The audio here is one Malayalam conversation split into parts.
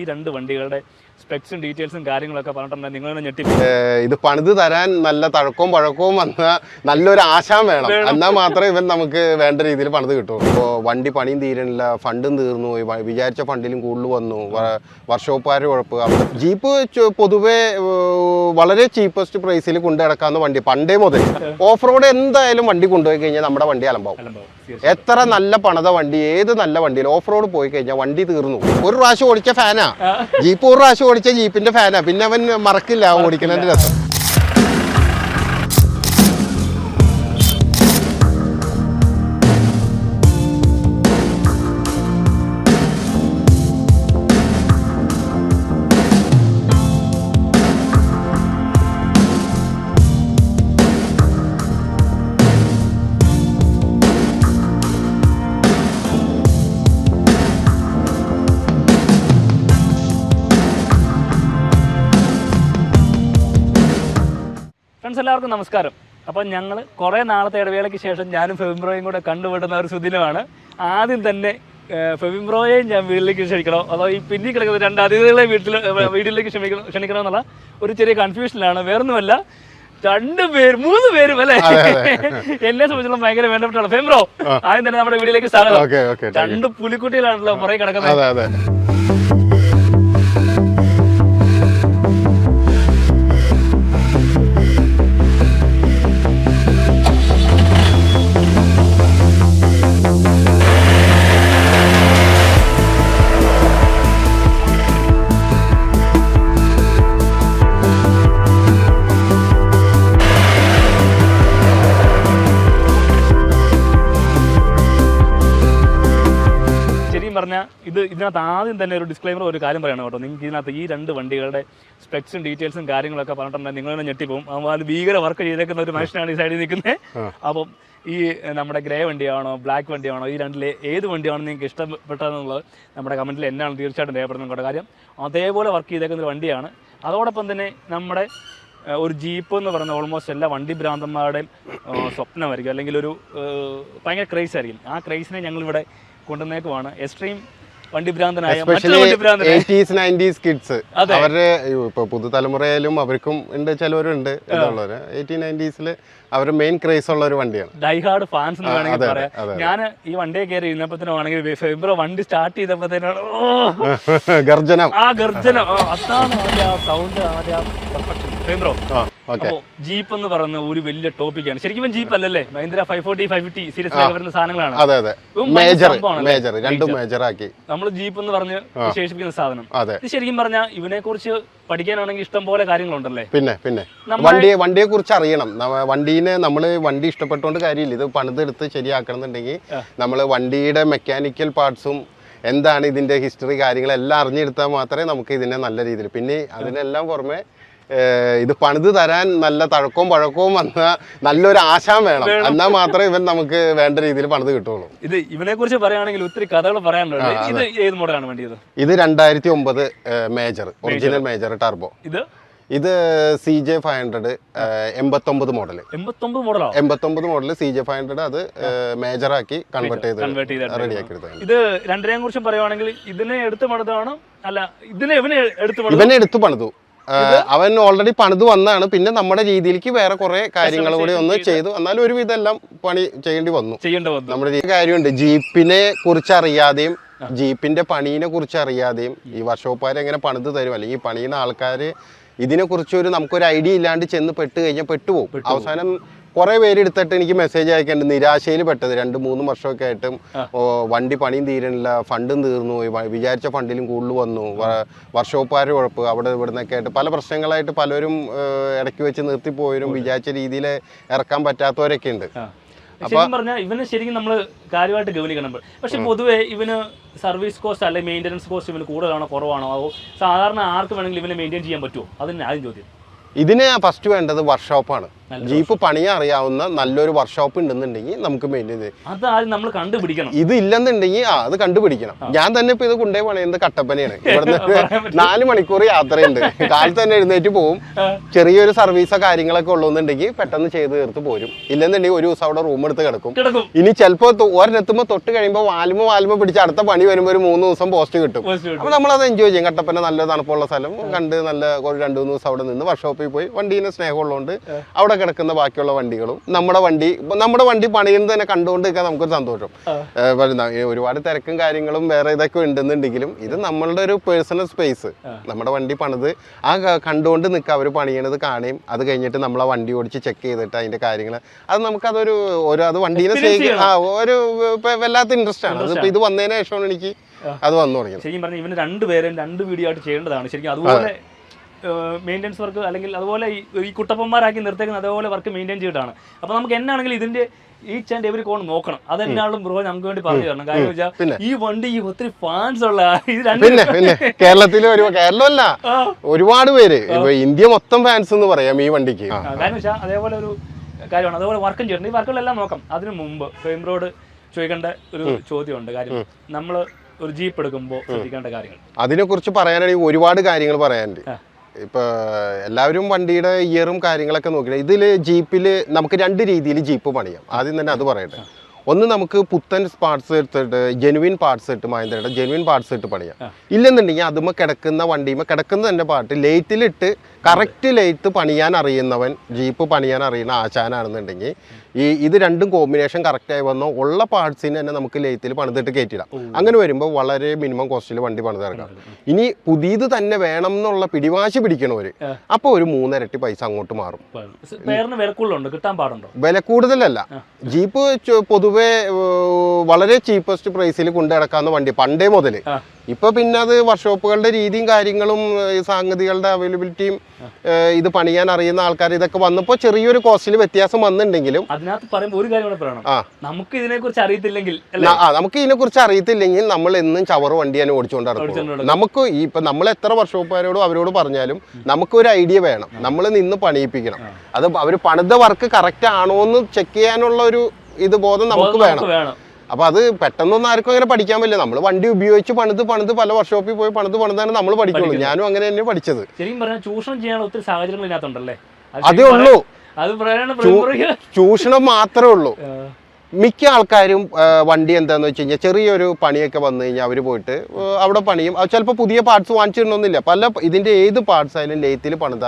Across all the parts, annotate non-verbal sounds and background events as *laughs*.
ഈ രണ്ട് വണ്ടികളുടെ സ്പെക്സും ഡീറ്റെയിൽസും കാര്യങ്ങളൊക്കെ പറഞ്ഞിട്ടുണ്ടെങ്കിൽ നിങ്ങൾ ഞെട്ടി ഇത് പണിത് തരാൻ നല്ല തഴക്കവും പഴക്കവും വന്ന നല്ലൊരു ആശാം വേണം. എന്നാൽ മാത്രമേ ഇവൻ നമുക്ക് വേണ്ട രീതിയിൽ പണിത് കിട്ടൂ. ഇപ്പോൾ വണ്ടി പണിയും തീരണില്ല ഫണ്ടും തീർന്നു പോയി. വിചാരിച്ച ഫണ്ടിലും കൂടുതൽ വന്നു. വർഷോപ്പുകാർ കുഴപ്പ് ജീപ്പ് പൊതുവെ വളരെ ചീപ്പസ്റ്റ് പ്രൈസിൽ കൊണ്ടു കിടക്കാവുന്ന വണ്ടി. പണ്ടേ മുതൽ. ഓഫ് റോഡ് എന്തായാലും വണ്ടി കൊണ്ടുപോയി കഴിഞ്ഞാൽ നമ്മുടെ വണ്ടി അലമ്പാവും. എത്ര നല്ല പണത വണ്ടി ഏത് നല്ല വണ്ടിയിൽ ഓഫ് റോഡ് പോയി കഴിഞ്ഞാൽ വണ്ടി തീർന്നു. ഒരു പ്രാവശ്യം ഓടിച്ച ഫാനാ ജീപ്പ് ഒരു പ്രാവശ്യം ഓടിച്ച ജീപ്പിന്റെ ഫാനാ പിന്നെ അവൻ മറക്കില്ല ഓടിക്കുന്നതിന്റെ രസം. എല്ലാവർക്കും നമസ്കാരം. അപ്പം ഞങ്ങൾ കുറേ നാളത്തെ ഇടവേളയ്ക്ക് ശേഷം ഞാനും ഫെബിംബ്രോയും കൂടെ കണ്ടുപെടുന്ന ഒരു സുദിനമാണ്. ആദ്യം തന്നെ ഫെബിംബ്രോയെയും ഞാൻ വീട്ടിലേക്ക് ക്ഷണിക്കണം. അതോ ഈ പിന്നി കിടക്കുന്ന രണ്ട് അതിഥികളെ വീട്ടിൽ വീട്ടിലേക്ക് വീട്ടിലേക്ക് ക്ഷണിക്കണം ക്ഷണിക്കണോ എന്നുള്ള ഒരു ചെറിയ കൺഫ്യൂഷനിലാണ് വേറൊന്നുമല്ല രണ്ട് പേര് മൂന്ന് പേരും അല്ലേ? എന്നെ സംബന്ധിച്ചിടത്തോളം ഭയങ്കര വേണ്ടപ്പെട്ടാണ്. ഫെബ്രോ ആദ്യം തന്നെ നമ്മുടെ വീട്ടിലേക്ക് സ്വാഗതം. രണ്ട് പുലിക്കുട്ടികളാണല്ലോ പുറകെ കിടക്കുന്നത്. പറഞ്ഞാൽ ഇത് ഇതിനകത്ത് ആദ്യം തന്നെ ഒരു ഡിസ്ക്ലൈമർ ഒരു കാര്യം പറയണം കേട്ടോ. നിങ്ങൾക്ക് ഇതിനകത്ത് ഈ രണ്ട് വണ്ടികളുടെ സ്പെക്സും ഡീറ്റെയിൽസും കാര്യങ്ങളൊക്കെ പറഞ്ഞിട്ടുണ്ടെങ്കിൽ നിങ്ങൾ തന്നെ ഞെട്ടിപ്പോവും. അപ്പോൾ അത് ഭീകര വർക്ക് ചെയ്തേക്കുന്ന ഒരു മനുഷ്യനാണ് ഈ സൈഡിൽ നിൽക്കുന്നത് അപ്പം ഈ നമ്മുടെ ഗ്രേ വണ്ടിയാണോ ബ്ലാക്ക് വണ്ടിയാണോ ഈ രണ്ടിലെ ഏത് വണ്ടിയാണോ നിങ്ങൾക്ക് ഇഷ്ടപ്പെട്ടതെന്നുള്ളത് നമ്മുടെ കമന്റിൽ എന്നാണ് തീർച്ചയായിട്ടും രേഖപ്പെടുന്നത് കേട്ടോ. കാര്യം അതേപോലെ വർക്ക് ചെയ്തേക്കുന്ന ഒരു വണ്ടിയാണ്. അതോടൊപ്പം തന്നെ നമ്മുടെ ഒരു ജീപ്പ് എന്ന് പറയുന്ന ഓൾമോസ്റ്റ് എല്ലാ വണ്ടി ഭ്രാന്തന്മാരുടെയും സ്വപ്നമായിരിക്കും. അല്ലെങ്കിൽ ഒരു ഭയങ്കര ക്രൈസ് ആയിരിക്കും. ആ ക്രൈസിനെ ഞങ്ങളിവിടെ കൊണ്ടുവന്നേക്കുവാണ്. എക്സ്ട്രീം വണ്ടി ഭ്രാന്തനായ മറ്റൊരു വണ്ടി ഭ്രാന്തനായ എയ്റ്റീസ് നയന്റീസ് കിഡ്സ്. അവരുടെ ഇപ്പൊ പുതുതലമുറയിലും അവർക്കും ഉണ്ട് ചിലവരുണ്ട് ഇതുള്ളവര് എയ്റ്റീൻ നയന്റീസിൽ അവരുടെ മെയിൻ ക്രേസ് ഉള്ള ഒരു വണ്ടിയാണ്. ഡൈഹാർഡ് ഫാൻസ് എന്ന് ആ, വേണമെങ്കിൽ പറയാം. ഞാൻ ഈ വണ്ടിയെ കയറി ഇരുന്നപ്പോഴത്തേനാണെങ്കിൽ ഫെബ്രുവരി വണ്ടി സ്റ്റാർട്ട് ചെയ്തപ്പോഴത്തേനാണ് *laughs* ഗർജനം. ആ ഗർജനം. ആ, അതാണ് ആ സൗണ്ട് ആദ്യ പെർഫെക്ഷൻ ഫെബ്രോ ആ അപ്പോ ജീപ്പ് എന്ന് പറയുന്ന ഒരു വലിയ ടോപ്പിക്കാണ് ശരിക്കും ജീപ്പ് അല്ലല്ലേ? Mahindra five forty five fifty series വരുന്ന സാധനങ്ങളാണ്. അതെ അതെ. മേജർ മേജർ രണ്ടും മേജർ ആക്കി. നമ്മൾ ജീപ്പ് എന്ന് പറഞ്ഞ് വിശേഷിപ്പിക്കുന്ന സാധനം. ഇത് ശരിക്കും പറഞ്ഞാൽ ഇവനെ കുറിച്ച് പഠിക്കാനാണെങ്കിൽ ഇഷ്ടം പോലെ കാര്യങ്ങളുണ്ടല്ലേ? പിന്നെ പിന്നെ. വണ്ടിയെ വണ്ടിയെ കുറിച്ച് അറിയണം. വണ്ടീനെ നമ്മൾ വണ്ടി ഇഷ്ടപ്പെട്ടുകൊണ്ട് കാര്യമില്ല. ഇത് പണിതെടുത്ത് ശരിയാക്കണം എന്നുണ്ടെങ്കിൽ നമ്മൾ വണ്ടിയുടെ മെക്കാനിക്കൽ പാർട്സും എന്താണ് ഇതിന്റെ ഹിസ്റ്ററി കാര്യങ്ങളെല്ലാം അറിഞ്ഞെടുത്താൽ മാത്രമേ നമുക്ക് ഇതിനെ നല്ല രീതിയിൽ. പിന്നെ അതിനെല്ലാം പുറമെ ഇത് പണിത് തരാൻ നല്ല തഴക്കവും പഴക്കവും വന്ന നല്ലൊരു ആശാം വേണം. എന്നാൽ മാത്രമേ ഇവൻ നമുക്ക് വേണ്ട രീതിയിൽ പണിത് കിട്ടുള്ളൂ. ഇത് ഇവനെ കുറിച്ച് പറയുകയാണെങ്കിൽ ഒത്തിരി കഥകൾ പറയാനുണ്ട്. ഇത് ഏത് മോഡലാണ് വേണ്ടിയത്? ഇത് രണ്ടായിരത്തി ഒമ്പത് മേജർ ഒറിജിനൽ മേജർ ടർബോ. ഇത്? ഇത് സി ജെ ഫൈവ് ഹൺഡ്രഡ് എൺപത്തൊമ്പത് മോഡൽ എൺപത്തൊമ്പത് model C J five hundred അത് മേജർ ആക്കി കൺവേർട്ട് ചെയ്ത് റെഡിയാക്കി എടുത്തതാണ് ഇത് രണ്ടിനെയും കുറിച്ച് പറയുവാണെങ്കിൽ ഇതിനെ എടുത്ത് പണിതാണ്? അല്ല ഇതിനെ ഇവനെ എടുത്ത് ഇവനെ എടുത്തു പണിതു. അവൻ ഓൾറെഡി പണിത് വന്നാണ്. പിന്നെ നമ്മുടെ രീതിയിലേക്ക് വേറെ കുറെ കാര്യങ്ങൾ കൂടി ഒന്ന് ചെയ്തു. എന്നാലും ഒരുവിധം എല്ലാം പണി ചെയ്യേണ്ടി വന്നു. ചെയ്യേണ്ട വന്നു. നമ്മുടെ കാര്യമുണ്ട്. ജീപ്പിനെ കുറിച്ച് അറിയാതെയും ജീപ്പിന്റെ പണീനെ കുറിച്ച് അറിയാതെയും ഈ വർഷോപ്പാർ എങ്ങനെ പണിത് തരും? അല്ലെങ്കിൽ പണിയുന്ന ആൾക്കാർ ഇതിനെ കുറിച്ച് ഒരു നമുക്കൊരു ഐഡിയ ഇല്ലാണ്ട് ചെന്ന് പെട്ട് കഴിഞ്ഞാൽ പെട്ടുപോകും. അവസാനം കുറെ പേര് എടുത്തിട്ട് എനിക്ക് മെസ്സേജ് അയക്കേണ്ടത് നിരാശയിൽ പെട്ടത്. രണ്ട് മൂന്ന് വർഷമൊക്കെ ആയിട്ടും വണ്ടി പണിയും തീരണില്ല ഫണ്ടും തീർന്നു. വിചാരിച്ച ഫണ്ടിലും കൂടുതൽ വന്നു. വർഷോപ്പാർ കുഴപ്പ് അവിടെ ഇവിടെ നിന്നൊക്കെ ആയിട്ട് പല പ്രശ്നങ്ങളായിട്ട് പലരും ഇടയ്ക്ക് വെച്ച് നിർത്തിപ്പോയവരും വിചാരിച്ച രീതിയിൽ ഇറക്കാൻ പറ്റാത്തവരൊക്കെ ഉണ്ട്. ശരിക്കും പറഞ്ഞാൽ ഇവന് ശരിക്കും നമ്മൾ കാര്യമായിട്ട് ഗവനിക്കണം പക്ഷെ പൊതുവെ ഇവന് സർവീസ് കോസ്റ്റ് അല്ലെങ്കിൽ മെയിന്റനൻസ് കോസ്റ്റ് ഇവന് കൂടുതലാണോ കുറവാണോ? അതോ സാധാരണ ആർക്ക് വേണമെങ്കിലും ഇവനെ മെയിന്റെയിൻ ചെയ്യാൻ പറ്റുമോ അതിന് ആദ്യം ചോദ്യം. ഇതിന് ഫസ്റ്റ് വേണ്ടത് വർക്ക്ഷോപ്പാണ് ജീപ്പ് പണിയാൻ അറിയാവുന്ന നല്ലൊരു വർക്ക്ഷോപ്പ് ഉണ്ടെന്നുണ്ടെങ്കിൽ നമുക്ക് മെയിന്റെയിൻ ചെയ്യാം അത് ആദ്യം നമ്മൾ കണ്ടുപിടിക്കണം. ഇത് ഇല്ലെന്നുണ്ടെങ്കിൽ ആ അത് കണ്ടുപിടിക്കണം. ഞാൻ തന്നെ ഇപ്പൊ ഇത് കൊണ്ടേ പണിയുന്നത് കട്ടപ്പനയാണ്. *laughs* ഇവിടുന്ന് നാല് മണിക്കൂർ യാത്രയുണ്ട്. കാലത്ത് തന്നെ എഴുന്നേറ്റ് പോവും. ചെറിയൊരു സർവീസോ കാര്യങ്ങളൊക്കെ ഉള്ളൂന്നുണ്ടെങ്കിൽ പെട്ടെന്ന് ചെയ്ത് തീർത്ത് പോരും. ഇല്ലെന്നുണ്ടെങ്കിൽ ഒരു ദിവസം അവിടെ റൂം എടുത്ത് കിടക്കും. ഇനി ചിലപ്പോൾ ഒരെത്തുമ്പോൾ തൊട്ട് കഴിയുമ്പോൾ വാൽമ വാൽമ പിടിച്ച് അടുത്ത പണി വരുമ്പോൾ ഒരു മൂന്ന് ദിവസം പോസ്റ്റ് കിട്ടും. അപ്പൊ നമ്മൾ അത് നമ്മളത് എൻജോയ് ചെയ്യും. കട്ടപ്പന നല്ല തണുപ്പുള്ള സ്ഥലം. കണ്ട് നല്ല ഒരു രണ്ട് മൂന്ന് ദിവസം അവിടെ നിന്ന് വർക്ക്ഷോപ്പിൽ പോയി. വണ്ടീനെ സ്നേഹമുള്ളതുകൊണ്ട് അവിടെ കിടക്കുന്ന ബാക്കിയുള്ള വണ്ടികളും നമ്മുടെ വണ്ടി നമ്മുടെ വണ്ടി പണിയുന്നത് തന്നെ കണ്ടുകൊണ്ട് നിൽക്കാൻ നമുക്കൊരു സന്തോഷം. ഒരുപാട് തിരക്കും കാര്യങ്ങളും വേറെ ഇതൊക്കെ ഉണ്ടെന്നുണ്ടെങ്കിലും ഇത് നമ്മളുടെ ഒരു പേഴ്സണൽ സ്പേസ് നമ്മുടെ വണ്ടി പണിത് ആ കണ്ടുകൊണ്ട് നിൽക്കുക അവർ പണിയണത് കാണുകയും അത് കഴിഞ്ഞിട്ട് നമ്മളെ വണ്ടി ഓടിച്ച് ചെക്ക് ചെയ്തിട്ട് അതിന്റെ കാര്യങ്ങൾ അത് നമുക്കതൊരു ഒരു അത് വണ്ടീനെ ആ ഒരു വല്ലാത്ത ഇൻട്രസ്റ്റ് ആണ്. അതിപ്പോ ഇത് വന്നതിന് ശേഷമാണ് എനിക്ക് അത് വന്നു തുടങ്ങിയത്. ശരിക്കും പറഞ്ഞാൽ ഇവന് രണ്ടുപേരും രണ്ട് വീഡിയോ ആയിട്ട് ചെയ്യേണ്ടതാണ്. ശരിക്കും അതുപോലെ മെയിന്റെനൻസ് വർക്ക് അല്ലെങ്കിൽ അതുപോലെ ഈ- കുട്ടപ്പന്മാരാക്കി നിർത്തേക്കുന്ന അതേപോലെ വർക്ക് മെയിന്റെയിൻ ചെയ്തിട്ടാണ്. അപ്പോൾ നമുക്ക് എന്നാണെങ്കിൽ ഇതിന്റെ ഈച്ച് ആൻഡ് എവരി കോൺ നോക്കണം. അതെന്നാളും ബ്രോ നമുക്ക് വേണ്ടി പറഞ്ഞു തരണം. കാര്യം വെച്ചാൽ ഈ വണ്ടി ഈ ഒത്തിരി ഫാൻസ് ഉള്ള പിന്നെ പിന്നെ. *laughs* കേരളത്തിൽ കേരളമല്ല. ഒരുപാട് പേര്. ഇന്ത്യ മൊത്തം ഫാൻസ് എന്ന് പറയാം ഈ വണ്ടിക്ക്. കാര്യം വെച്ചാൽ അതേപോലെ ഒരു കാര്യമാണ്. അതേപോലെ വർക്കും ചെയ്യണം ഈ വർക്കുകളെല്ലാം നോക്കാം. അതിനു മുമ്പ് ഫ്രെയിം റോഡ് ചോദിക്കേണ്ട ഒരു ചോദ്യമുണ്ട്. കാര്യം നമ്മൾ ഒരു ജീപ്പ് എടുക്കുമ്പോൾ ശ്രദ്ധിക്കേണ്ട കാര്യങ്ങൾ. അതിനെ കുറിച്ച് പറയാനാണെങ്കിൽ ഒരുപാട് കാര്യങ്ങൾ പറയാനുണ്ട്. ആ. ഇപ്പൊ എല്ലാവരും വണ്ടിയുടെ ഇയറും കാര്യങ്ങളൊക്കെ നോക്കിയിട്ട് ഇതിൽ ജീപ്പിൽ നമുക്ക് രണ്ട് രീതിയിൽ ജീപ്പ് പണിയാം. ആദ്യം തന്നെ അത് പറയട്ടെ. ഒന്ന് നമുക്ക് പുത്തൻ പാർട്സ് എടുത്തിട്ട് ജെനുവിൻ പാർട്സ് ഇട്ട് മഹേന്ദ്രയുടെ ജെനുവിൻ പാർട്സ് ഇട്ട് പണിയാം. ഇല്ലെന്നുണ്ടെങ്കിൽ അതുമ്മ കിടക്കുന്ന വണ്ടിയുമ്മ കിടക്കുന്ന തന്നെ പാർട്ട് ലേറ്റിലിട്ട് കറക്റ്റ് ലൈറ്റ് പണിയാൻ അറിയുന്നവൻ ജീപ്പ് പണിയാൻ അറിയുന്ന ആശാനാണെന്നുണ്ടെങ്കിൽ ഈ ഇത് രണ്ടും കോമ്പിനേഷൻ കറക്റ്റായി വന്നോ ഉള്ള പാർട്സിന് തന്നെ നമുക്ക് ലൈത്തിൽ പണിതിട്ട് കയറ്റിടാം അങ്ങനെ വരുമ്പോൾ വളരെ മിനിമം കോസ്റ്റിൽ വണ്ടി പണിതിറക്കാം ഇനി പുതിയത് തന്നെ വേണം എന്നുള്ള പിടിവാശി പിടിക്കണവര് അപ്പോൾ ഒരു മൂന്നിരട്ടി പൈസ അങ്ങോട്ട് മാറും. വില കൂടുതലല്ല. ജീപ്പ് പൊതുവെ വളരെ ചീപ്പസ്റ്റ് പ്രൈസിൽ കൊണ്ടു നടക്കാവുന്ന വണ്ടി പണ്ടേ മുതൽ ഇപ്പൊ പിന്നെ അത് വർക്ക്ഷോപ്പുകളുടെ രീതിയും കാര്യങ്ങളും ഈ സാങ്കേതികളുടെ അവൈലബിലിറ്റിയും ഇത് പണിയാൻ അറിയുന്ന ആൾക്കാർ ഇതൊക്കെ വന്നപ്പോൾ ചെറിയൊരു കോസ്റ്റിൽ വ്യത്യാസം വന്നിട്ടുണ്ടെങ്കിലും അതിനകത്ത് പറയുമ്പോൾ ഒരു കാര്യം പറയണം. നമുക്ക് ഇതിനെ കുറിച്ച് അറിയത്തില്ലെങ്കിൽ നമുക്ക് ഇതിനെ കുറിച്ച് അറിയത്തില്ലെങ്കിൽ നമ്മൾ എന്നും ചവറ് വണ്ടി തന്നെ ഓടിച്ചുകൊണ്ട് നടക്കും നമുക്ക് ഈ ഇപ്പൊ നമ്മൾ എത്ര വർക്ക്ഷോപ്പുകാരോടും അവരോട് പറഞ്ഞാലും നമുക്ക് ഒരു ഐഡിയ വേണം. നമ്മൾ നിന്ന് പണിയിപ്പിക്കണം. അത് അവർ പണിത വർക്ക് കറക്റ്റ് ആണോ എന്ന് ചെക്ക് ചെയ്യാനുള്ള ഒരു ഇത് ബോധം നമുക്ക് വേണം. നമുക്ക് വേണം അപ്പൊ അത് പെട്ടെന്നൊന്നും ആർക്കും അങ്ങനെ പഠിക്കാൻ പറ്റില്ല. നമ്മൾ വണ്ടി ഉപയോഗിച്ച് പണിത് പണിത് പല വർക്ക്ഷോപ്പിൽ പോയി പണിത് പണിതാണ് നമ്മൾ പഠിക്കുള്ളൂ. ഞാനും അങ്ങനെ തന്നെ പഠിച്ചത്. ശരിക്കും പറഞ്ഞാൽ ചൂഷണം ചെയ്യാനുള്ള ഒത്തിരി അതേ ഉള്ളൂ. ചൂഷണം മാത്രമേ ഉള്ളൂ. മിക്ക ആൾക്കാരും വണ്ടി എന്താന്ന് വെച്ച് കഴിഞ്ഞാൽ ചെറിയൊരു പണിയൊക്കെ വന്നു കഴിഞ്ഞാൽ അവർ പോയിട്ട് അവിടെ പണിയും. ചിലപ്പോൾ പുതിയ പാർട്സ് വാങ്ങിച്ചിടണമെന്നില്ല പല ഇതിന്റെ ഏത് പാർട്സ് ആയാലും ലേത്തിൽ പണിത.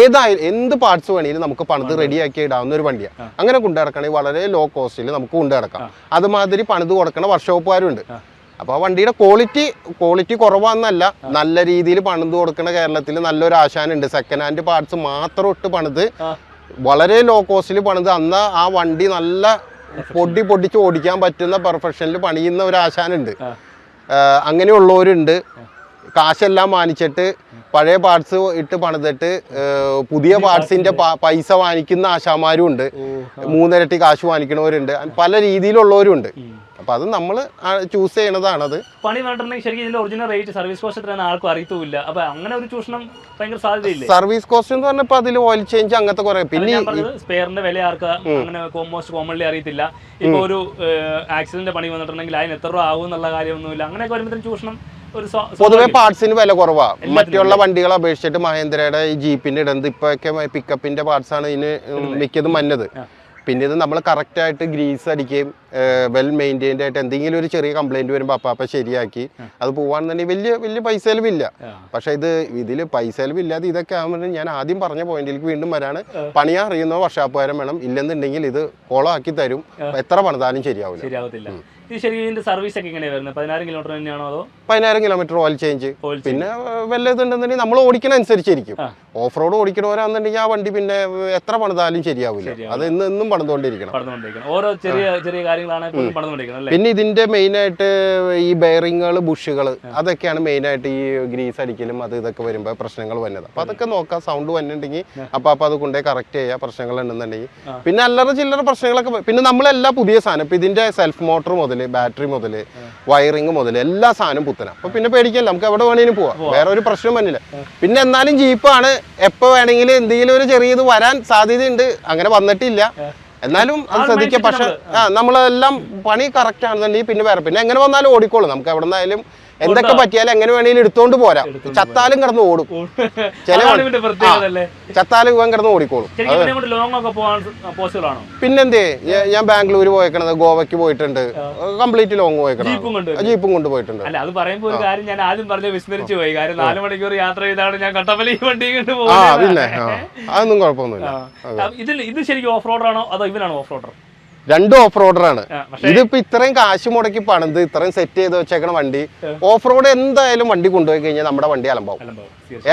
ഏതായാലും എന്ത് പാർട്സ് വേണമെങ്കിലും നമുക്ക് പണിത് റെഡിയാക്കി ഇടാവുന്ന ഒരു വണ്ടിയാണ് അങ്ങനെ കൊണ്ടു വളരെ ലോ കോസ്റ്റിൽ നമുക്ക് കൊണ്ടു അതുമാതിരി പണിത് കൊടുക്കുന്ന വർക്ക്ഷോപ്പുകാരുണ്ട് അപ്പോൾ ആ വണ്ടിയുടെ ക്വാളിറ്റി ക്വാളിറ്റി കുറവാന്നല്ല നല്ല രീതിയിൽ പണിത് കൊടുക്കുന്ന കേരളത്തിൽ നല്ലൊരു ആശാനുണ്ട്. സെക്കൻഡ് ഹാൻഡ് പാർട്സ് മാത്രം ഇട്ട് പണിത് വളരെ ലോ കോസ്റ്റിൽ പണിത് അന്ന് ആ വണ്ടി നല്ല പൊടി പൊടിച്ച് ഓടിക്കാൻ പറ്റുന്ന പെർഫെക്ഷനിൽ പണിയുന്ന ഒരു ആശാനുണ്ട്. അങ്ങനെയുള്ളവരുണ്ട്. കാശെല്ലാം വാങ്ങിച്ചിട്ട് പഴയ പാർട്സ് ഇട്ട് പണിതിട്ട് പുതിയ പാർട്സിന്റെ പൈസ വാങ്ങിക്കുന്ന ആശാമാരും ഉണ്ട്. മൂന്നിരട്ടി കാശ് വാങ്ങിക്കണവരുണ്ട്. പല രീതിയിലുള്ളവരുണ്ട്. അപ്പൊ അത് നമ്മൾ ചൂസ് ചെയ്യണതാണ് അത്. പണി ശരിക്കും ഇതിന്റെ ഒറിജിനൽ റേറ്റ് സർവീസ് കോസ്റ്റ് എത്രയാണ് ആർക്കും അറിയത്തുമില്ല. അപ്പൊ അങ്ങനെ ഒരു ചൂഷണം ഭയങ്കര സാധ്യതയില്ല? സർവീസ് കോസ്റ്റ് എന്ന് പറഞ്ഞപ്പോ അതിൽ ഓയിൽ ചേഞ്ച് അങ്ങനത്തെ കുറെ. പിന്നെ സ്പെയറിന്റെ വില ആർക്ക്? അങ്ങനെ മോസ്റ്റ് കോമൺലി അറിയത്തില്ല. ഇപ്പൊ ഒരു ആക്സിഡന്റ് പണി വന്നിട്ടുണ്ടെങ്കിൽ അതിന് എത്ര രൂപ ആവും എന്നുള്ള കാര്യമൊന്നുമില്ല. അങ്ങനെയൊക്കെ വരുമ്പോഴത്തേക്കും ചൂഷണം പൊതുവെ. പാർട്സിന് വില കുറവാ. മറ്റുള്ള വണ്ടികളെ അപേക്ഷിച്ചിട്ട് മഹേന്ദ്രയുടെ ഈ ജീപ്പിന്റെ ഇടന്ത് ഇപ്പൊക്കെ പിക്കപ്പിന്റെ പാർട്സ് ആണ് ഇതിന് മിക്കതും മഞ്ഞത്. പിന്നെ ഇത് നമ്മൾ കറക്റ്റ് ആയിട്ട് ഗ്രീസ് അടിക്കുകയും വെൽ മെയിന്റൈൻഡ് ആയിട്ട് എന്തെങ്കിലും ഒരു ചെറിയ കംപ്ലൈന്റ് വരുമ്പോൾ അപ്പാപ്പ ശരിയാക്കി. അത് പോവാണെന്നുണ്ടെങ്കിൽ വലിയ വലിയ പൈസ ചെലവില്ല ആ. പക്ഷെ ഇത് ഇതിൽ പൈസ ചെലവില്ലാതെ ഇതൊക്കെ ആകുമ്പോൾ ഞാൻ ആദ്യം പറഞ്ഞ പോയിന്റിലേക്ക് വീണ്ടും വരാണ്. പണിയാൻ അറിയുന്ന വർഷാപ്പുകാരൻ വേണം. ഇല്ലെന്നുണ്ടെങ്കിൽ ഇത് കോളാക്കി തരും. എത്ര പണിതാലും ശരിയാവില്ല. ഇത് ശരിക്കും ഇതിന്റെ സർവീസ് ഒക്കെ എങ്ങനെയാണ് വരുന്നത്? പതിനായിരം കിലോമീറ്റർ തന്നെയാണോ അതോ? പതിനായിരം കിലോമീറ്റർ ഓയിൽ ചേഞ്ച് പിന്നെ വല്ല ഇതുണ്ടെന്നുണ്ടെങ്കിൽ നമ്മൾ ഓടിക്കണ അനുസരിച്ചിരിക്കും. ഓഫ് റോഡ് ഓടിക്കണവരാണെന്നുണ്ടെങ്കിൽ ആ വണ്ടി പിന്നെ എത്ര പണിതാലും ശരിയാവില്ല. അത് ഇന്ന് ഇന്നും പണിതുകൊണ്ടിരിക്കണം. ഓരോ ചെറിയ ചെറിയ കാര്യങ്ങളാണ് പിന്നെ ഇതിന്റെ മെയിൻ ആയിട്ട് ഈ ബെയറിങ്ങുകൾ ബുഷുകൾ അതൊക്കെയാണ് മെയിൻ ആയിട്ട് ഈ ഗ്രീസ് അടിക്കലും അത് ഇതൊക്കെ വരുമ്പോൾ പ്രശ്നങ്ങൾ വരുന്നത് അപ്പൊ അതൊക്കെ നോക്കാം. സൗണ്ട് വന്നിട്ടുണ്ടെങ്കിൽ അപ്പൊ അപ്പൊ അത് കൊണ്ടേ കറക്റ്റ് ചെയ്യുക പ്രശ്നങ്ങൾ ഉണ്ടെന്നുണ്ടെങ്കിൽ. പിന്നെ അല്ലറ ചില്ലറ പ്രശ്നങ്ങളൊക്കെ പിന്നെ നമ്മളെല്ലാം പുതിയ സാധനം ഇപ്പൊ ഇതിന്റെ സെൽഫ് മോട്ടർ മുതൽ മുതൽ ബാറ്ററി മുതൽ വയറിങ് മുതൽ എല്ലാ സാധനവും പുത്തന. അപ്പൊ പിന്നെ പേടിക്കല്ല നമുക്ക് എവിടെ വേണേലും പോവാം. വേറെ ഒരു പ്രശ്നം വന്നില്ല. പിന്നെ എന്നാലും ജീപ്പാണ് എപ്പോ വേണമെങ്കിലും എന്തെങ്കിലും ഒരു ചെറിയത് വരാൻ സാധ്യതയുണ്ട്. അങ്ങനെ വന്നിട്ടില്ല. എന്നാലും അത് ശ്രദ്ധിക്കാം. ശ്രദ്ധിക്കുക പക്ഷെ ആ നമ്മളെല്ലാം പണി കറക്റ്റ് ആണെന്നുണ്ടെങ്കിൽ പിന്നെ വേറെ. പിന്നെ എങ്ങനെ വന്നാലും ഓടിക്കോളും. നമുക്ക് എവിടെ നിന്നായാലും എന്തൊക്കെ പറ്റിയാലും എങ്ങനെ വേണേലും എടുത്തോണ്ട് പോരാ. ചത്താലും കിടന്ന് ഓടും. ചില ചത്താലും ഇവൻ കിടന്ന് ഓടിക്കോളും. പിന്നെന്തേ ഞാൻ ബാംഗ്ലൂർ പോയേക്കണത് ഗോവയ്ക്ക് പോയിട്ടുണ്ട്. കംപ്ലീറ്റ് ലോങ് പോയേക്കണം ജീപ്പും കൊണ്ട് പോയിട്ടുണ്ട്. അല്ല അത് പറയുമ്പോൾ ഒരു കാര്യം ഞാൻ ആദ്യം പറഞ്ഞ് വിസ്മരിച്ചു പോയി. കാര്യം നാല് മണിക്കൂർ യാത്ര ചെയ്താണ് ഞാൻ കട്ടപ്പലി വണ്ടി കൊണ്ട് പോകുന്നത്. അതൊന്നും കുഴപ്പമൊന്നുമില്ല. ഇതിൽ ഇത് ശരിക്കും ഓഫ് റോഡറാണോ അതോ ഇവനാണോ ഓഫ് റോഡർ രണ്ടും ഓഫ് റോഡറാണ് ഇതിപ്പോ ഇത്രയും കാശ് മുടക്കി പണിത് ഇത്രയും സെറ്റ് ചെയ്ത് വെച്ചേക്കണ വണ്ടി ഓഫ് റോഡ് എന്തായാലും വണ്ടി കൊണ്ടുപോയി കഴിഞ്ഞാൽ നമ്മുടെ വണ്ടി അലമ്പാവും.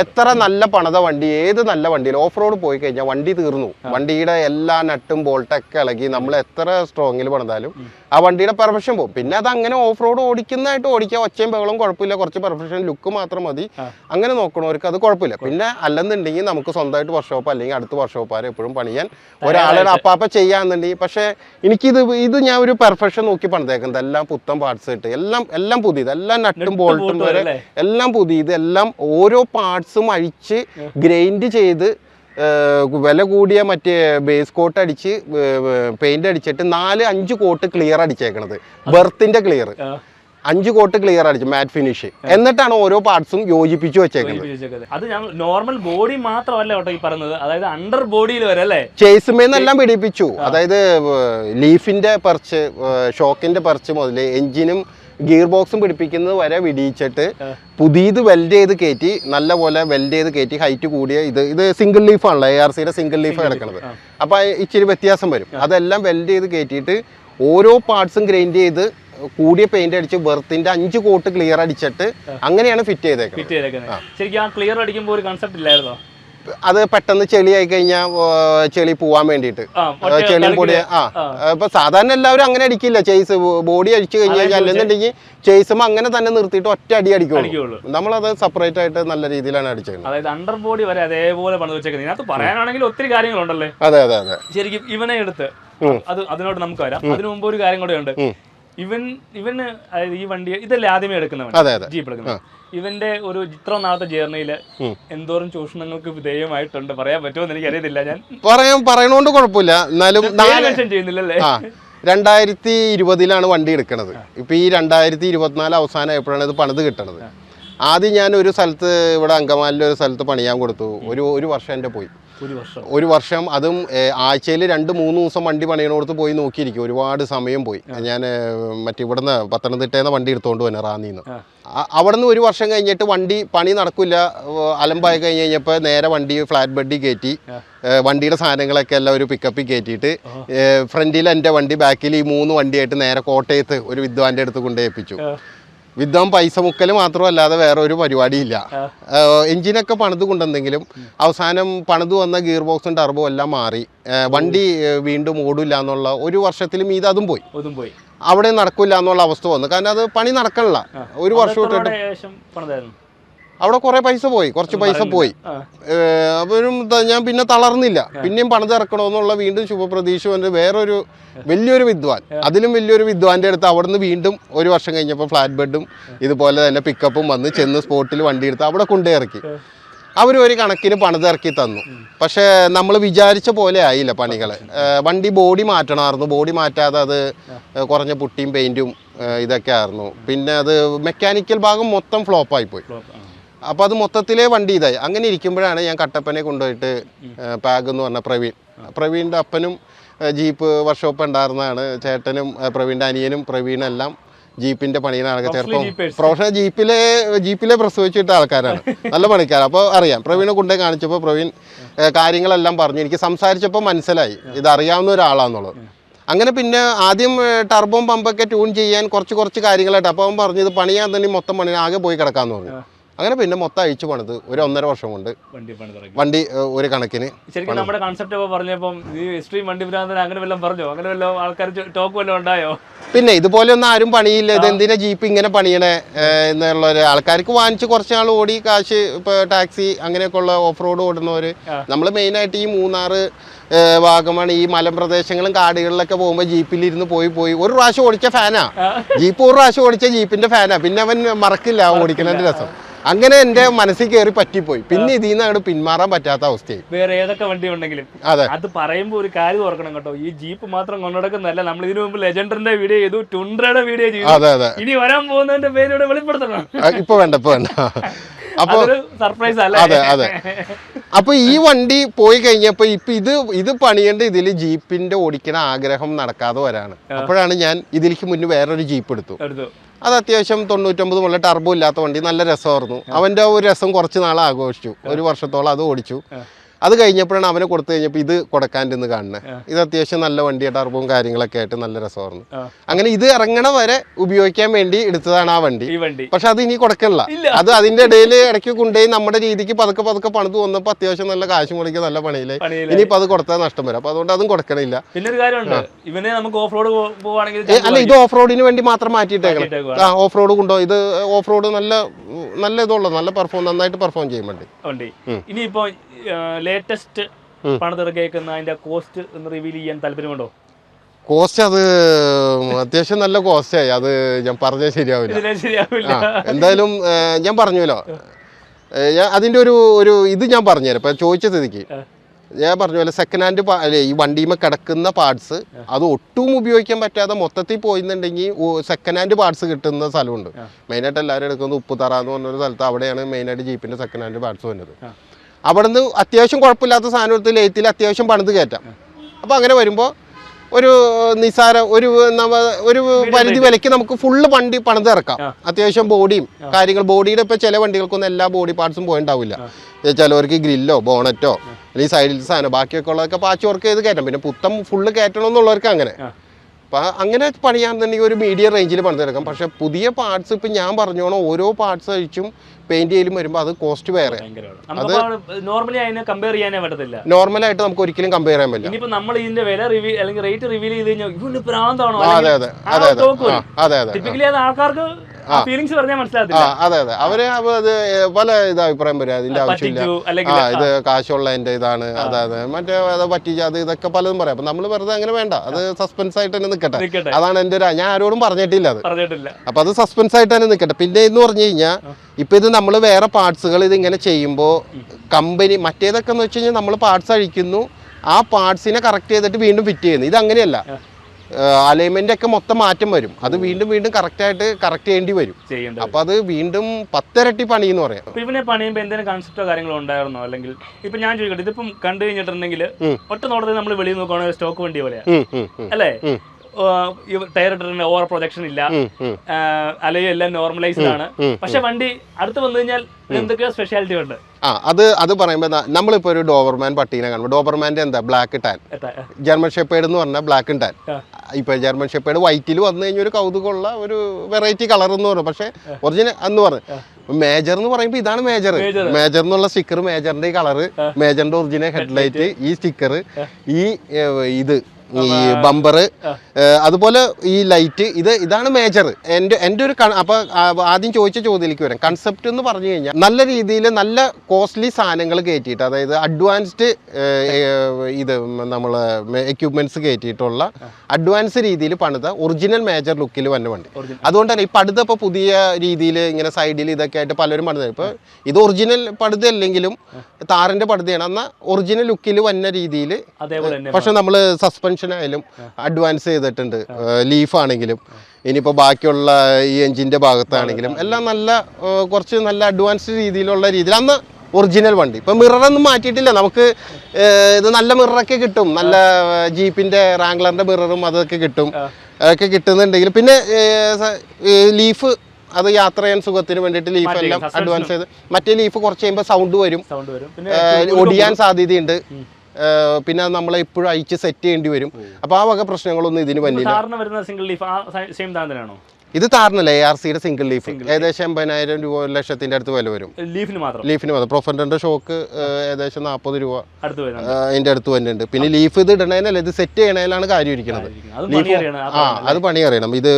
എത്ര നല്ല പണിത വണ്ടി ഏത് നല്ല വണ്ടിയിൽ ഓഫ് റോഡ് പോയി കഴിഞ്ഞാൽ വണ്ടി തീർന്നു. വണ്ടിയുടെ എല്ലാ നട്ടും ബോൾട്ടൊക്കെ ഇളകി നമ്മൾ എത്ര സ്ട്രോങ്ങിൽ പണിതാലും ആ വണ്ടിയുടെ പെർഫെക്ഷൻ പോകും പിന്നെ അത് അങ്ങനെ ഓഫ് റോഡ് ഓടിക്കുന്നതായിട്ട് ഓടിക്കാൻ ഒച്ചയും ബഹളവും കുഴപ്പമില്ല. കുറച്ച് പെർഫെക്ഷൻ ലുക്ക് മാത്രം മതി. അങ്ങനെ നോക്കണവർക്ക് അത് കുഴപ്പമില്ല. പിന്നെ അല്ലെന്നുണ്ടെങ്കിൽ നമുക്ക് സ്വന്തമായിട്ട് വർക്ക്ഷോപ്പ് അല്ലെങ്കിൽ അടുത്ത വർക്ക്ഷോപ്പാരെ എപ്പോഴും പണിയാൻ ഒരാളുടെ അപ്പാപ്പ ചെയ്യാന്നുണ്ടെങ്കിൽ പക്ഷേ എനിക്കിത് ഇത് ഞാൻ ഒരു പെർഫെക്ഷൻ നോക്കി പണിതേക്കുന്നത് എല്ലാം പുത്തൻ പാർട്സ് ഇട്ട് എല്ലാം എല്ലാം പുതിയത് എല്ലാം നട്ടും ബോൾട്ടും വരെ എല്ലാം പുതിയത് എല്ലാം ഓരോ പാർട്സും അഴിച്ച് ഗ്രൈൻഡ് ചെയ്ത് വില കൂടിയ മറ്റേ ബേസ് കോട്ട് അടിച്ച് പെയിന്റ് അടിച്ചിട്ട് നാല് അഞ്ച് കോട്ട് ക്ലിയർ അടിച്ചേക്കണത്. ബെർത്തിന്റെ ക്ലിയർ അഞ്ച് കോട്ട് ക്ലിയർ അടിച്ചു മാറ്റ് ഫിനിഷ് എന്നിട്ടാണ് ഓരോ പാർട്സും യോജിപ്പിച്ചു വെച്ചേക്കുന്നത് അത് ഞാൻ നോർമൽ ബോഡി മാത്രമല്ല കേട്ടോ ഈ പറയുന്നത്. അതായത് അണ്ടർ ബോഡിയിൽ വരെ അല്ലേ? ചേസുമേന്നെല്ലാം പിടിപ്പിച്ചു. അതായത് ലീഫിന്റെ പെർച്ച് ഷോക്കിന്റെ പെർച്ച് മുതൽ എഞ്ചിനും ഗിയർ ബോക്സും പിടിപ്പിക്കുന്നത് വരെ വിടിയിച്ചിട്ട് പുതിയത് വെൽഡ് ചെയ്ത് കയറ്റി നല്ല പോലെ വെൽഡ് ചെയ്ത് കയറ്റി ഹൈറ്റ് കൂടിയ ഇത് ഇത് സിംഗിൾ ലീഫാണല്ലോ എ ആർ സിയുടെ സിംഗിൾ ലീഫ് കിടക്കുന്നത്. അപ്പൊ ഇച്ചിരി വ്യത്യാസം വരും. അതെല്ലാം വെൽഡ് ചെയ്ത് കയറ്റിയിട്ട് ഓരോ പാർട്സും ഗ്രൈൻഡ് ചെയ്ത് കൂടിയ പെയിന്റ് അടിച്ച് ബെർത്തിന്റെ അഞ്ച് കോട്ട് ക്ലിയർ അടിച്ചിട്ട് അങ്ങനെയാണ് ഫിറ്റ് ചെയ്തേക്കുന്നത് ശരിക്കും ആ ക്ലിയർ അടിക്കുമ്പോൾ ഒരു കൺസെപ്റ്റ് ഇല്ലായിരുന്നോ? അത് പെട്ടെന്ന് ചെളിയായി കഴിഞ്ഞാൽ ചെളി പോവാൻ വേണ്ടിയിട്ട്. ചെളി പൊടി ആ. ഇപ്പൊ സാധാരണ എല്ലാവരും അങ്ങനെ അടിക്കില്ല. ചേസ് ബോഡി അടിച്ചു കഴിഞ്ഞാൽ അല്ലെന്നുണ്ടെങ്കിൽ ചേസും അങ്ങനെ തന്നെ നിർത്തിയിട്ട് ഒറ്റ അടി അടിക്കുള്ളൂ. നമ്മളത് സെപ്പറേറ്റ് ആയിട്ട് നല്ല രീതിയിലാണ് അടിച്ചത് അതായത് അണ്ടർ ബോഡി വരെ അതേപോലെ പണിത് വെച്ചേക്കുന്നത്. ഇതിനകത്ത് പറയാനാണെങ്കിൽ ഒത്തിരി കാര്യങ്ങളുണ്ടല്ലേ അതെ അതെ അതെ. ശരിക്കും ഇവനെ എടുത്ത് അത് അതിനോട് നമുക്ക് വരാം. അതിനു മുമ്പ് ഒരു കാര്യം കൂടെ ഉണ്ട്. ഇവൻ ഇവന് അതായത് ഈ വണ്ടി ഇതല്ലേ ആദ്യമേ എടുക്കുന്നവൻ? ജീപ്പ് എടുക്കുന്നത് ഇവന്റെ ഒരു ഇത്ര നാളത്തെ ജേർണിയിൽ എന്തോരം ചൂഷണങ്ങൾക്ക് വിധേയമായിട്ടുണ്ട്. പറയാൻ പറ്റുമെന്ന് എനിക്ക് അറിയത്തില്ല ഞാൻ. പറയാൻ പറയണോണ്ട് കുഴപ്പമില്ല. എന്നാലും നാല് മെൻഷൻ ചെയ്യുന്നില്ലല്ലേ? രണ്ടായിരത്തി ഇരുപതിലാണ് വണ്ടി എടുക്കണത്. ഇപ്പൊ ഈ രണ്ടായിരത്തി ഇരുപത്തിനാല് അവസാനമായപ്പോഴാണ് ഇത് പണിത് കിട്ടണത്. ആദ്യം ഞാൻ ഒരു സ്ഥലത്ത് ഇവിടെ അങ്കമാലിലെ ഒരു സ്ഥലത്ത് പണിയാൻ കൊടുത്തു. ഒരു ഒരു വർഷം എന്റെ പോയി. ഒരു വർഷം. അതും ആഴ്ചയിൽ രണ്ട് മൂന്ന് ദിവസം വണ്ടി പണിയണോടത്ത് പോയി നോക്കിയിരിക്കും. ഒരുപാട് സമയം പോയി. ഞാൻ മറ്റേ ഇവിടുന്ന് പത്തനംതിട്ടയിൽ നിന്ന് വണ്ടി എടുത്തുകൊണ്ട് വന്നെ റാന്നിന്ന്. ആ. അവിടെ നിന്ന് ഒരു വർഷം കഴിഞ്ഞിട്ട് വണ്ടി പണി നടക്കില്ല അലമ്പായി കഴിഞ്ഞ് കഴിഞ്ഞപ്പോൾ നേരെ വണ്ടി ഫ്ലാറ്റ് ബെഡിൽ കയറ്റി വണ്ടിയുടെ സാധനങ്ങളൊക്കെ എല്ലാം ഒരു പിക്കപ്പിൽ കയറ്റിയിട്ട് ഫ്രണ്ടിൽ എന്റെ വണ്ടി ബാക്കിൽ ഈ മൂന്ന് വണ്ടിയായിട്ട് നേരെ കോട്ടയത്ത് ഒരു വിദ്വാന്റെ അടുത്ത് കൊണ്ടേൽപ്പിച്ചു വിദ്വാൻ പൈസ മുക്കൽ മാത്രമല്ലാതെ വേറെ ഒരു പരിപാടിയില്ല എൻജിനൊക്കെ എഞ്ചിനൊക്കെ പണിത് കൊണ്ടെന്തെങ്കിലും അവസാനം പണിത് വന്ന ഗിയർ ബോക്സും ടർബോ എല്ലാം മാറി. വണ്ടി വീണ്ടും ഓടില്ല എന്നുള്ള ഒരു വർഷത്തിലും ഇത് അതും പോയി. അതും പോയി. അവിടെ നടക്കില്ല എന്നുള്ള അവസ്ഥ വന്നു. കാരണം അത് പണി നടക്കണില്ല. ഒരു വർഷം ഇട്ടിട്ട്. ഏകദേശം അവിടെ കുറെ പൈസ പോയി. കുറച്ച് പൈസ പോയി. അപ്പോഴും ഞാൻ പിന്നെ തളർന്നില്ല. പിന്നെയും പണിതിറക്കണമെന്നുള്ള വീണ്ടും ശുഭപ്രതീക്ഷ വന്ന് വേറൊരു വലിയൊരു വിദ്വാൻ. അതിലും വലിയൊരു വിദ്വാന്റെ അടുത്ത് അവിടുന്ന് വീണ്ടും ഒരു വർഷം കഴിഞ്ഞപ്പോൾ ഫ്ലാറ്റ് ബെഡും ഇതുപോലെ തന്നെ പിക്കപ്പും വന്ന് ചെന്ന് സ്പോട്ടിൽ വണ്ടി എടുത്ത് അവിടെ കൊണ്ടേ ഇറക്കി. അവർ ഒരു കണക്കിന് പണിതിറക്കി തന്നു. പക്ഷേ നമ്മൾ വിചാരിച്ച പോലെ ആയില്ല പണികൾ വണ്ടി ബോഡി മാറ്റണമായിരുന്നു. ബോഡി മാറ്റാതെ അത് കുറഞ്ഞ പുട്ടിയും പെയിന്റും ഇതൊക്കെ ആയിരുന്നു. പിന്നെ അത് മെക്കാനിക്കൽ ഭാഗം മൊത്തം ഫ്ലോപ്പായി പോയി. അപ്പോൾ അത് മൊത്തത്തിലേ വണ്ടി ഇതായി. അങ്ങനെ ഇരിക്കുമ്പോഴാണ് ഞാൻ കട്ടപ്പനെ കൊണ്ടുപോയിട്ട് പാഗ് എന്ന് പറഞ്ഞ പ്രവീൺ. പ്രവീണിന്റെ അപ്പനും ജീപ്പ് വർക്ക്ഷോപ്പ് ഉണ്ടായിരുന്നതാണ്. ചേട്ടനും പ്രവീണിന്റെ അനിയനും പ്രവീണെല്ലാം ജീപ്പിന്റെ പണിയാണ് ചെറുപ്പം. പ്രൊഫഷണൽ ജീപ്പിലെ ജീപ്പിലെ പ്രസവിച്ചിട്ട ആൾക്കാരാണ്. നല്ല പണിക്കാർ അപ്പോൾ അറിയാം പ്രവീണെ കൊണ്ടേ കാണിച്ചപ്പോൾ പ്രവീൺ കാര്യങ്ങളെല്ലാം പറഞ്ഞു. എനിക്ക് സംസാരിച്ചപ്പോൾ മനസ്സിലായി. ഇത് അറിയാവുന്ന ഒരാളാന്നുള്ളത്. അങ്ങനെ പിന്നെ ആദ്യം ടർബോം പമ്പൊക്കെ ട്യൂൺ ചെയ്യാൻ കുറച്ച് കുറച്ച് കാര്യങ്ങളായിട്ട്. അപ്പോൾ അവൻ പറഞ്ഞു ഇത് പണിയാൻ തന്നെ മൊത്തം പണി ആകെ പോയി കിടക്കാന്ന് പറഞ്ഞു. അങ്ങനെ പിന്നെ മൊത്തം അഴിച്ചു പണിത്. ഒരു ഒന്നര വർഷം കൊണ്ട്. വണ്ടി പണി തുടങ്ങി. വണ്ടി ഒരു കണക്കിന് ശരിക്കും നമ്മുടെ കൺസെപ്റ്റ് ഒക്കെ പറഞ്ഞപ്പം ഈ എക്സ്ട്രീം വണ്ടി ഭ്രാന്തൻ അങ്ങനെ വല്ലതും പറഞ്ഞോ? അങ്ങനെ വല്ല ആൾക്കാർ ടോക്ക് വല്ലതും ഉണ്ടായോ? പിന്നെ ഇതുപോലെ ഒന്നും ആരും പണിയില്ല. ഇത് എന്തിനാ ജീപ്പ് ഇങ്ങനെ പണിയണേ എന്നുള്ള ഒരു ആൾക്കാർക്ക് വാങ്ങിച്ച് കുറച്ച് നാൾ ഓടി കാശ് ഇപ്പൊ ടാക്സി അങ്ങനെയൊക്കെ ഉള്ള ഓഫ് റോഡ് ഓടുന്നവര് നമ്മൾ മെയിനായിട്ട് ഈ മൂന്നാറ് ഭാഗമാണ് വാഗമൺ ഈ മലമ്പ്രദേശങ്ങളും കാടുകളിലൊക്കെ പോകുമ്പോൾ ജീപ്പിലിരുന്ന് പോയി പോയി. ഒരു പ്രാവശ്യം ഓടിച്ച ഫാനാ ജീപ്പ് ഒരു പ്രാവശ്യം ഓടിച്ച ജീപ്പിന്റെ ഫാനാ പിന്നെ അവൻ മറക്കില്ല ഓടിക്കുന്നതിന്റെ രസം. അങ്ങനെ എന്റെ മനസ്സിൽ കയറി പറ്റിപ്പോയി. പിന്നെ ഇതിൽ നിന്ന് അങ്ങോട്ട് പിന്മാറാൻ പറ്റാത്ത അവസ്ഥയായി. വേറെ ഏതൊക്കെ വണ്ടി ഉണ്ടെങ്കിലും. അതെ. അത് പറയുമ്പോൾ ഒരു കാര്യം ഓർക്കണം കേട്ടോ. ഈ ജീപ്പ് മാത്രം കൊണ്ടുനടക്കുന്നല്ല നമ്മൾ ഇതിനു മുമ്പ് ലെജൻഡറിന്റെ വീഡിയോ ചെയ്തു ടുണ്ട്രയുടെ വീഡിയോ ചെയ്തു. അതെ അതെ. ഇനി വരാൻ പോകുന്നതിന്റെ പേര് ഇവിടെ വെളിപ്പെടുത്തണം ഇപ്പൊ വേണ്ട ഇപ്പൊ വേണ്ട. അപ്പൊ സർപ്രൈസ് അല്ല? അതെ അതെ. അപ്പൊ ഈ വണ്ടി പോയി കഴിഞ്ഞപ്പോ ഇപ്പൊ ഇത് ഇത് പണിയേണ്ട ഇതിൽ ജീപ്പിന്റെ ഓടിക്കണ ആഗ്രഹം നടക്കാതെ വരാണ്. അപ്പോഴാണ് ഞാൻ ഇതിലേക്ക് മുന്നേ വേറൊരു ജീപ്പ് എടുത്തു. അത് അത്യാവശ്യം തൊണ്ണൂറ്റൊമ്പത് മുതൽ ടർബോ ഇല്ലാത്ത വണ്ടി. നല്ല രസമായിരുന്നു. അവന്റെ ഒരു രസം കുറച്ച് നാൾ ആഘോഷിച്ചു ഒരു വർഷത്തോളം അത് ഓടിച്ചു. അത് കഴിഞ്ഞപ്പോഴാണ് അവനെ കൊടുത്തു കഴിഞ്ഞപ്പോൾ ഇത് കൊടുക്കാന്റെ ഇന്ന് കാണുന്നത് ഇത് അത്യാവശ്യം നല്ല വണ്ടി ടർബവും കാര്യങ്ങളൊക്കെ ആയിട്ട് നല്ല രസമായിരുന്നു. അങ്ങനെ ഇത് ഇറങ്ങണ വരെ ഉപയോഗിക്കാൻ വേണ്ടി എടുത്തതാണ് ആ വണ്ടി. പക്ഷെ അത് ഇനി കൊടുക്കണില്ല. അത് അതിന്റെ ഇടയിൽ ഇടയ്ക്ക് കൊണ്ടുപോയി നമ്മുടെ രീതിക്ക് പതുക്കെ പതുക്കെ പണിത് വന്നപ്പോൾ അത്യാവശ്യം നല്ല കാശ് മുടക്കി നല്ല പണിയില്ലേ. ഇനിയിപ്പോൾ അത് കൊടുത്താൽ നഷ്ടം വരും. അപ്പോൾ അതുകൊണ്ട് അതും കൊടുക്കണില്ല. ഇവനെ നമുക്ക് ഓഫ് റോഡ് അല്ല ഇത് ഓഫ് റോഡിന് വേണ്ടി മാത്രം മാറ്റിയിട്ടേക്കണം. ആ ഓഫ് റോഡ് കൊണ്ടോ ഇത് ഓഫ് റോഡ് നല്ല നല്ല ഇതുള്ളത് നല്ല പെർഫോം നന്നായിട്ട് പെർഫോം ചെയ്യും വണ്ടി. ഇനിയിപ്പോ ലേറ്റസ്റ്റ് പണിതിറക്കിയേക്കുന്ന അതിന്റെ കോസ്റ്റ് ഒന്ന് റിവീൽ ചെയ്യാൻ താല്പര്യമുണ്ടോ? കോസ്റ്റ് അത് അത്യാവശ്യം നല്ല കോസ്റ്റായി അത് ഞാൻ പറഞ്ഞാൽ ശരിയാവില്ല. ശരിയാവില്ല. എന്തായാലും ഞാൻ പറഞ്ഞല്ലോ ഞാൻ അതിന്റെ ഒരു ഒരു ഇത് ഞാൻ പറഞ്ഞുതരാം. ഇപ്പം ചോദിച്ച സ്ഥിതിക്ക് ഞാൻ പറഞ്ഞു പോലെ സെക്കൻഡ് ഹാൻഡ് ഈ വണ്ടിയുമേ കിടക്കുന്ന പാർട്സ് അത് ഒട്ടും ഉപയോഗിക്കാൻ പറ്റാതെ മൊത്തത്തിൽ പോയിന്നുണ്ടെങ്കിൽ സെക്കൻഡ് ഹാൻഡ് പാർട്സ് കിട്ടുന്ന സ്ഥലമുണ്ട്. മെയിനായിട്ട് എല്ലാവരും എടുക്കുന്നത് ഉപ്പുതറ എന്ന് പറഞ്ഞൊരു സ്ഥലത്ത് അവിടെയാണ് മെയിനായിട്ട് ജീപ്പിന്റെ സെക്കൻഡ് ഹാൻഡ് പാർട്സ് വരുന്നത് അവിടുന്ന് അത്യാവശ്യം കുഴപ്പമില്ലാത്ത സാധനം എടുത്ത് ലേത്തിൽ അത്യാവശ്യം പണിത് കയറ്റാം. അപ്പോൾ അങ്ങനെ വരുമ്പോൾ ഒരു നിസാര ഒരു നമ്മ ഒരു പരിധി വിലയ്ക്ക് നമുക്ക് ഫുള്ള് വണ്ടി പണിത് ഇറക്കാം. അത്യാവശ്യം ബോഡിയും കാര്യങ്ങൾ ബോഡിയുടെ ഇപ്പോൾ ചില വണ്ടികൾക്കൊന്നും എല്ലാ ബോഡി പാർട്സും പോയിണ്ടാവില്ല. ചിലവർക്ക് ഗ്രില്ലോ ബോണറ്റോ അല്ലെങ്കിൽ സൈഡിൽ സാധനം ബാക്കിയൊക്കെ ഉള്ളതൊക്കെ പാച്ച് വർക്ക് ചെയ്ത് കയറ്റാം. പിന്നെ പുത്തം ഫുള്ള് കയറ്റണം എന്നുള്ളവർക്ക് അങ്ങനെ. അപ്പം അങ്ങനെ പണിയാണെന്നുണ്ടെങ്കിൽ ഒരു മീഡിയം റേഞ്ചിൽ പണിതെടുക്കാം പക്ഷെ പുതിയ പാർട്സ് ഇപ്പം ഞാൻ പറഞ്ഞോണം ഓരോ പാർട്സ് അഴിച്ചും പെയിന്റ് ചെയ്യലും വരുമ്പോൾ അത് കോസ്റ്റ് വേറെ. അത് നോർമലി അതിനെ കമ്പയർ ചെയ്യാനേ പറ്റത്തില്ല. നോർമലായിട്ട് നമുക്ക് ഒരിക്കലും കമ്പയർ ചെയ്യാൻ പറ്റില്ല. ഇനിയിപ്പോ നമ്മൾ ഇതിന്റെ വില റിവീൽ അല്ലെങ്കിൽ റേറ്റ് റിവീൽ ചെയ്ത് കഴിഞ്ഞാൽ ഇവന് പ്രാന്താണോ അതെ അതെ. അതെ അതെ. അതെ അതെ. ടിപ്പിക്കലി അത് ആൾക്കാർക്ക് ഫീലിങ്സ് പറഞ്ഞാൽ ആ മനസ്സിലാകത്തില്ല. അതെ അതെ. അവർ അത് പല ഇത് അഭിപ്രായം വരും. അതിന്റെ ആവശ്യമില്ല. ആ ഇത് കാശുള്ളതിന്റെ ഇതാണ് അതായത് അതെ മറ്റേ അത് പറ്റിച്ച അത് ഇതൊക്കെ പലതും പറയാം. അപ്പൊ നമ്മൾ വെറുതെ അങ്ങനെ വേണ്ട. അത് സസ്പെൻസ് ആയിട്ട് തന്നെ നിൽക്കട്ടെ അതാണ് എന്റെ ഒരു ഞാൻ ആരോടും പറഞ്ഞിട്ടില്ല അത്. അപ്പൊ അത് സസ്പെൻസ് ആയിട്ട് തന്നെ നിൽക്കട്ടെ പിന്നെ എന്ന് പറഞ്ഞു കഴിഞ്ഞാൽ ഇപ്പൊ ഇത് നമ്മൾ വേറെ പാർട്സുകൾ ഇത് ഇങ്ങനെ ചെയ്യുമ്പോൾ കമ്പനി മറ്റേതൊക്കെ എന്ന് വെച്ച് കഴിഞ്ഞാൽ നമ്മൾ പാർട്സ് അഴിക്കുന്നു ആ പാർട്സിനെ കറക്റ്റ് ചെയ്തിട്ട് വീണ്ടും ഫിറ്റ് ചെയ്യുന്നു. ഇത് അങ്ങനെയല്ല അലൈൻമെന്റ് ഒക്കെ മൊത്തം മാറ്റം വരും. അത് വീണ്ടും വീണ്ടും കറക്റ്റ് ആയിട്ട് കറക്റ്റ് ചെയ്യേണ്ടി വരും. അപ്പൊ അത് വീണ്ടും പത്തിരട്ടി പണി എന്ന് പറയാം. ഇവനെ പണിയുമ്പോൾ എന്തെങ്കിലും കൺസെപ്റ്റോ കാര്യങ്ങളോ ഉണ്ടായിരുന്നോ? അല്ലെങ്കിൽ ഇപ്പൊ ഞാൻ ചോദിക്കട്ടെ ഇതിപ്പം കണ്ടു കഴിഞ്ഞിട്ടുണ്ടെങ്കിൽ. ഒറ്റ നോട്ടത്തിൽ നമ്മൾ വെളിയിൽ നോക്കുകയാണെങ്കിൽ സ്റ്റോക്ക് വണ്ടി പോലെയാ. അല്ലേ. ടയർ ഇട്ടിട്ടുണ്ട് ഓവർ പ്രൊജക്ഷൻ ഇല്ല. അലയും എല്ലാം നോർമലൈസ്ഡ് ആണ്. പക്ഷെ വണ്ടി അടുത്ത് വന്നു കഴിഞ്ഞാൽ എന്തൊക്കെയോ സ്പെഷ്യാലിറ്റി ഉണ്ട്. ആ അത് അത് പറയുമ്പോൾ നമ്മളിപ്പോൾ ഒരു ഡോബർമാൻ പട്ടീനെ കാണുമ്പോൾ ഡോബർമാന്റെ എന്താ ബ്ലാക്ക് ടാൻ ജർമ്മൻ ഷെപ്പേഡ് എന്ന് പറഞ്ഞാൽ ബ്ലാക്ക് ടാൻ. ഇപ്പൊ ജർമ്മൻ ഷെപ്പേഡ് വൈറ്റിൽ വന്നു കഴിഞ്ഞാൽ ഒരു കൗതുകമുള്ള ഒരു വെറൈറ്റി കളർ എന്ന് പറഞ്ഞു. പക്ഷെ ഒറിജിനൽ എന്ന് പറഞ്ഞു. മേജർ എന്ന് പറയുമ്പോൾ ഇതാണ് മേജർ. മേജർ എന്നുള്ള സ്റ്റിക്കർ മേജറിന്റെ ഈ കളറ് മേജറിന്റെ ഒറിജിനൽ ഹെഡ്ലൈറ്റ് ഈ സ്റ്റിക്കർ ഈ ഇത് ഈ ബമ്പർ അതുപോലെ ഈ ലൈറ്റ് ഇത് ഇതാണ് മേജർ എന്റെ എന്റെ ഒരു അപ്പോൾ അപ്പൊ ആദ്യം ചോദിച്ച ചോദ്യത്തിലേക്ക് വരാം. കൺസെപ്റ്റ് എന്ന് പറഞ്ഞു കഴിഞ്ഞാൽ നല്ല രീതിയിൽ നല്ല കോസ്റ്റ്ലി സാധനങ്ങൾ കയറ്റിയിട്ട് അതായത് അഡ്വാൻസ്ഡ് ഇത് നമ്മൾ എക്യുപ്മെന്റ്സ് കയറ്റിയിട്ടുള്ള അഡ്വാൻസ് രീതിയിൽ പണിത ഒറിജിനൽ മേജർ ലുക്കിൽ വന്ന വണ്ടി. അതുകൊണ്ട് തന്നെ ഈ പടുത ഇപ്പോൾ പുതിയ രീതിയിൽ ഇങ്ങനെ സൈഡിൽ ഇതൊക്കെ ആയിട്ട് പലരും പണിത. ഇപ്പൊ ഇത് ഒറിജിനൽ പടുത അല്ലെങ്കിലും താറിന്റെ പടുതയാണ്. എന്നാൽ ഒറിജിനൽ ലുക്കിൽ വന്ന രീതിയിൽ പക്ഷെ നമ്മൾ സസ്പെൻഷൻ ആയാലും അഡ്വാൻസ് ചെയ്തിട്ടുണ്ട്. ലീഫാണെങ്കിലും. ഇനിയിപ്പോൾ ബാക്കിയുള്ള ഈ എഞ്ചിന്റെ ഭാഗത്താണെങ്കിലും എല്ലാം നല്ല കുറച്ച് നല്ല അഡ്വാൻസ് രീതിയിലുള്ള രീതിയിൽ. അന്ന് ഒറിജിനൽ വണ്ടി. ഇപ്പം മിററൊന്നും മാറ്റിയിട്ടില്ല. നമുക്ക് ഇത് നല്ല മിററൊക്കെ കിട്ടും. നല്ല ജീപ്പിന്റെ റാംഗ്ലറിന്റെ മിററും അതൊക്കെ കിട്ടും. അതൊക്കെ കിട്ടുന്നുണ്ടെങ്കിൽ പിന്നെ ലീഫ് അത് യാത്ര ചെയ്യാൻ സുഖത്തിന് വേണ്ടിയിട്ട് ലീഫ് എല്ലാം അഡ്വാൻസ് ചെയ്ത്. മറ്റേ ലീഫ് കുറച്ച് കഴിയുമ്പോൾ സൗണ്ട് വരും. ഒടിയാൻ സാധ്യതയുണ്ട്. പിന്നെ നമ്മളെ ഇപ്പോഴും അയച്ച് സെറ്റ് ചെയ്യേണ്ടി വരും. അപ്പോൾ ആ വക പ്രശ്നങ്ങളൊന്നും ഇതിന് വന്നില്ല. വരുന്ന സിംഗിൾ ലീഫ് ആ സെയിം താൻ തന്നെയാണോ ഇത് താറിനല്ലേ എ ആർ സിയുടെ സിംഗിൾ ലീഫ് ഏകദേശം എൺപതിനായിരം രൂപ ഒരു ലക്ഷത്തിന്റെ അടുത്ത് വില വരും. ലീഫിന് മാത്രം? ലീഫിന് മാത്രം. പ്രൊഫൻഡറിന്റെ ഷോക്ക് ഏകദേശം നാൽപ്പത് രൂപ. അതിന്റെ അടുത്ത് വരുന്നുണ്ട് പിന്നെ ലീഫ് ഇത് ഇടണേനല്ല ഇത് സെറ്റ് ചെയ്യണേലാണ് കാര്യം ഇരിക്കുന്നത് അത് പണി അറിയണം. ആ അത് പണി അറിയണം. ഇത്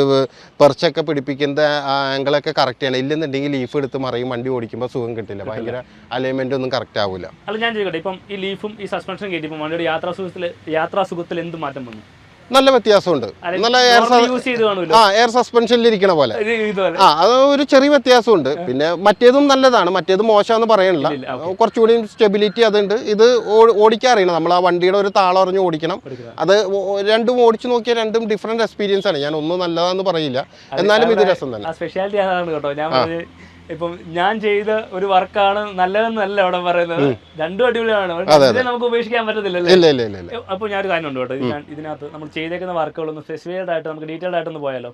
പെർച്ചൊക്കെ പിടിപ്പിക്കുന്ന ആംഗിളൊക്കെ കറക്റ്റ് ചെയ്യണം. ഇല്ലെന്നുണ്ടെങ്കിൽ ലീഫ് എടുത്ത് മറിയും വണ്ടി ഓടിക്കുമ്പോൾ സുഖം കിട്ടില്ല. ഭയങ്കര അലൈൻമെന്റ് ഒന്നും കറക്റ്റ് ആവില്ല അല്ല ഞാൻ ചോദിക്കട്ടെ. ഇപ്പം ഈ ലീഫും ഈ സസ്പെൻഷൻ കയറ്റിയപ്പോൾ വണ്ടിയുടെ യാത്രാസുഖത്തിൽ യാത്രാസുഖത്തിൽ യാത്രാ എന്ത് മാറ്റം വന്നു? നല്ല വ്യത്യാസമുണ്ട്. നല്ല എയർ ആ എയർ സസ്പെൻഷനിൽ ഇരിക്കണ പോലെ. ആ അത് ഒരു ചെറിയ വ്യത്യാസമുണ്ട്. പിന്നെ മറ്റേതും നല്ലതാണ്. മറ്റേത് മോശമെന്ന് പറയണില്ല. കുറച്ചുകൂടി സ്റ്റെബിലിറ്റി അതുണ്ട്. ഇത് ഓടിക്കാറിയണം. ഓടിക്കാൻ അറിയണം നമ്മൾ ആ വണ്ടിയുടെ ഒരു താളം അറിഞ്ഞ് ഓടിക്കണം. അത് രണ്ടും ഓടിച്ചു നോക്കിയാൽ രണ്ടും ഡിഫറെന്റ് എക്സ്പീരിയൻസ് ആണ്. ഞാൻ ഒന്നും നല്ലതാന്ന് പറയില്ല. എന്നാലും ഇത് രസം തന്നെ. സ്പെഷ്യാലിറ്റി അതാണ് കേട്ടോ. ഞാൻ ഇപ്പം ഞാൻ ചെയ്ത ഒരു വർക്കാണ് നല്ലതെന്നല്ല അവിടെ പറയുന്നത്. രണ്ടും അടിപൊളിയാണ്. ഇതിനെ നമുക്ക് ഉപേക്ഷിക്കാൻ പറ്റത്തില്ലല്ലേ? അപ്പോൾ ഞാനൊരു കാര്യം ഉണ്ട് കേട്ടോ ഇതിനകത്ത് നമ്മൾ ചെയ്തേക്കുന്ന വർക്കുകളൊന്ന് സ്പെസിഫൈഡ് ആയിട്ട് നമുക്ക് ഡീറ്റെയിൽഡ് ആയിട്ടൊന്ന് പോയാലോ.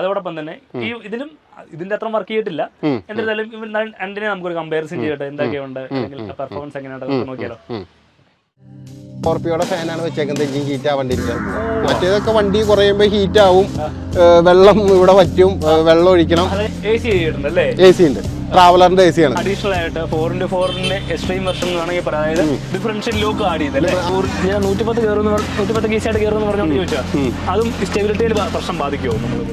അതോടൊപ്പം തന്നെ ഈ ഇതിലും ഇതിന്റെ അത്ര വർക്ക് ചെയ്തിട്ടില്ല. എന്നിരുന്നാലും രണ്ടിനെ നമുക്കൊരു കമ്പാരിസൺ ചെയ്യട്ടെ. എന്തൊക്കെയുണ്ട്? അല്ലെങ്കിൽ പെർഫോമൻസ് എങ്ങനെയാണ് നോക്കിയാലോ. സ്കോർപ്പിയോടെ ഫാനാണ് വെച്ചേക്കുന്നത് എഞ്ചിൻ ഹീറ്റ് ആവണ്ടില്ല മറ്റേതൊക്കെ വണ്ടി കുറയുമ്പോൾ ഹീറ്റ് ആവും വെള്ളം ഇവിടെ പറ്റും വെള്ളം ഒഴിക്കണം. എ സി ഉണ്ട്. ട്രാവലറിന്റെ എ സി ആണ്. അഡീഷണൽ ആയിട്ട് ഫോറിന്റെ ഫോറിന്റെ എക്സ്ട്രീം വെർഷൻ എന്ന് വേണമെങ്കിൽ പറയാം. അതായത് ഡിഫറൻഷ്യൽ ലോക്ക് ആഡ് ചെയ്തല്ലേ? ഞാൻ നൂറ്റിപ്പത്ത് കയറുന്ന നൂറ്റിപ്പത്ത് കേസ് ആയിട്ട് കയറുമെന്ന് പറഞ്ഞുകൊണ്ട് ചോദിച്ചാൽ അതും സ്റ്റെബിലിറ്റിയിൽ പ്രശ്നം ബാധിക്കുമോ? നമ്മൾ